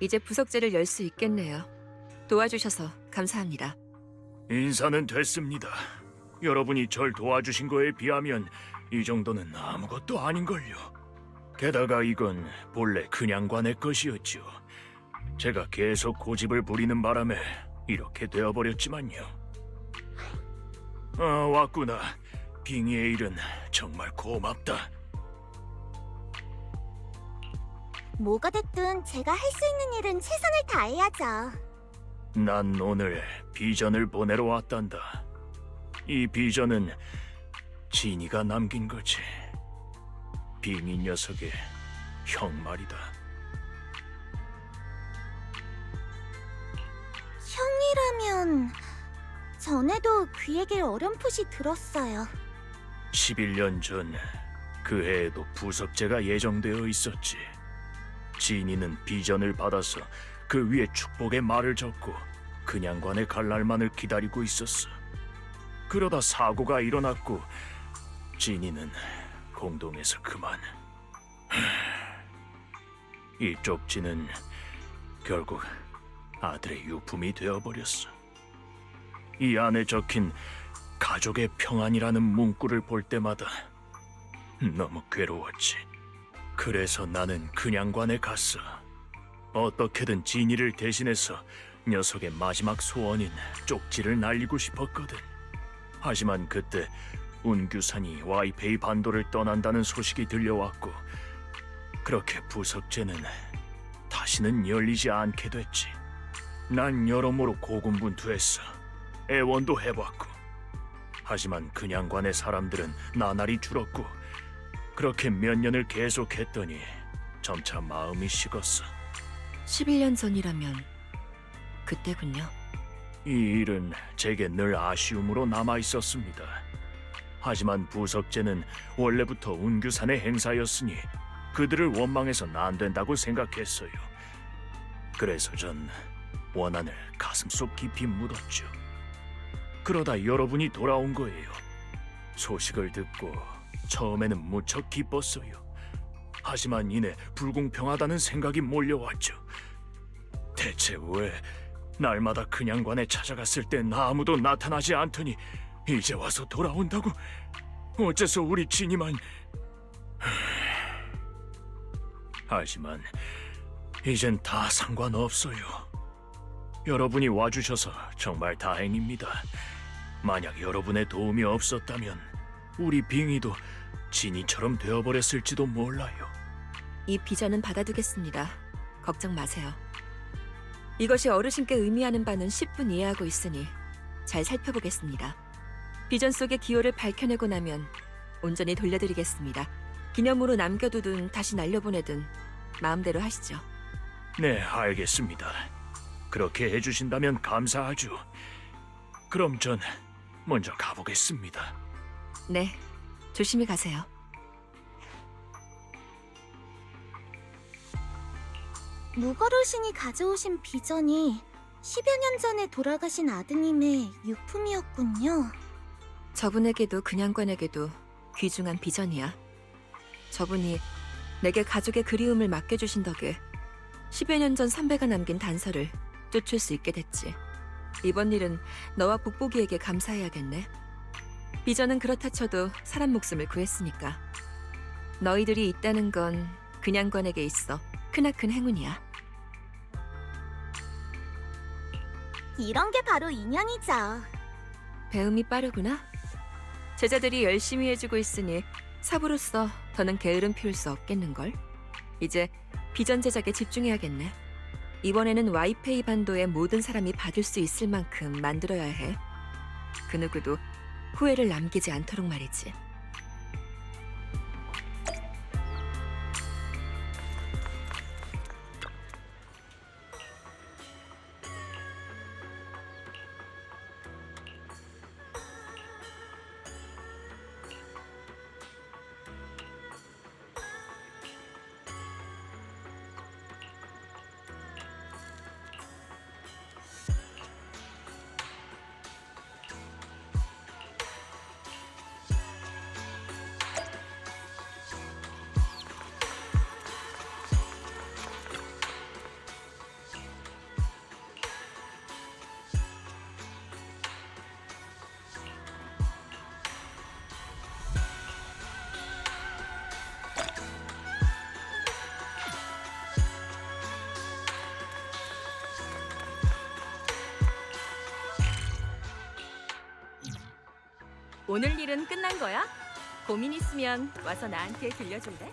이제 부석제를 열 수 있겠네요. 도와주셔서 감사합니다. 인사는 됐습니다. 여러분이 절 도와주신 거에 비하면 이 정도는 아무것도 아닌걸요. 게다가 이건 본래 그냥관의 것이었죠. 제가 계속 고집을 부리는 바람에 이렇게 되어버렸지만요. 아, 왔구나. 빙의의 일은 정말 고맙다. 뭐가 됐든 제가 할 수 있는 일은 최선을 다해야죠. 난 오늘 비전을 보내러 왔단다. 이 비전은 진이가 남긴 거지. 빙이 녀석의 형 말이다. 형이라면 전에도 그 얘기를 어렴풋이 들었어요. 11년 전 그 해에도 부석제가 예정되어 있었지. 진이는 비전을 받아서 그 위에 축복의 말을 적고 그냥관에 갈 날만을 기다리고 있었어. 그러다 사고가 일어났고 진이는 공동에서 그만. 이 쪽지는 결국 아들의 유품이 되어버렸어. 이 안에 적힌 가족의 평안이라는 문구를 볼 때마다 너무 괴로웠지. 그래서 나는 그냥관에 갔어. 어떻게든 진이를 대신해서 녀석의 마지막 소원인 쪽지를 날리고 싶었거든. 하지만 그때 운규산이 와이페이 반도를 떠난다는 소식이 들려왔고 그렇게 부석제는 다시는 열리지 않게 됐지. 난 여러모로 고군분투했어. 애원도 해봤고. 하지만 그냥관의 사람들은 나날이 줄었고 그렇게 몇 년을 계속했더니 점차 마음이 식었어. 11년 전이라면 그때군요. 이 일은 제게 늘 아쉬움으로 남아 있었습니다. 하지만 부석제는 원래부터 운규산의 행사였으니 그들을 원망해선 안 된다고 생각했어요. 그래서 전 원한을 가슴속 깊이 묻었죠. 그러다 여러분이 돌아온 거예요. 소식을 듣고 처음에는 무척 기뻤어요. 하지만 이내 불공평하다는 생각이 몰려왔죠. 대체 왜 날마다 그냥관에 찾아갔을 땐 아무도 나타나지 않더니 이제 와서 돌아온다고? 어째서 우리 진이만... 하지만 이젠 다 상관없어요. 여러분이 와주셔서 정말 다행입니다. 만약 여러분의 도움이 없었다면 우리 빙이도 진이처럼 되어버렸을지도 몰라요. 이 비전은 받아두겠습니다. 걱정 마세요. 이것이 어르신께 의미하는 바는 10분 이해하고 있으니 잘 살펴보겠습니다. 비전 속의 기호를 밝혀내고 나면 온전히 돌려드리겠습니다. 기념으로 남겨두든 다시 날려보내든 마음대로 하시죠. 네, 알겠습니다. 그렇게 해주신다면 감사하죠. 그럼 전 먼저 가보겠습니다. 네, 조심히 가세요. 무거르신이 가져오신 비전이 10여 년 전에 돌아가신 아드님의 유품이었군요. 저분에게도 그냥관에게도 귀중한 비전이야. 저분이 내게 가족의 그리움을 맡겨주신 덕에 10여 년 전 선배가 남긴 단서를 쫓을 수 있게 됐지. 이번 일은 너와 북보기에게 감사해야겠네. 비전은 그렇다 쳐도 사람 목숨을 구했으니까. 너희들이 있다는 건 그냥관에게 있어 크나큰 행운이야. 이런 게 바로 인연이죠. 배움이 빠르구나. 제자들이 열심히 해주고 있으니 사부로서 더는 게으름 피울 수 없겠는걸. 이제 비전 제작에 집중해야겠네. 이번에는 와이페이 반도의 모든 사람이 받을 수 있을 만큼 만들어야 해. 그 누구도 후회를 남기지 않도록 말이지. 오늘 일은 끝난 거야? 고민 있으면 와서 나한테 들려줄래?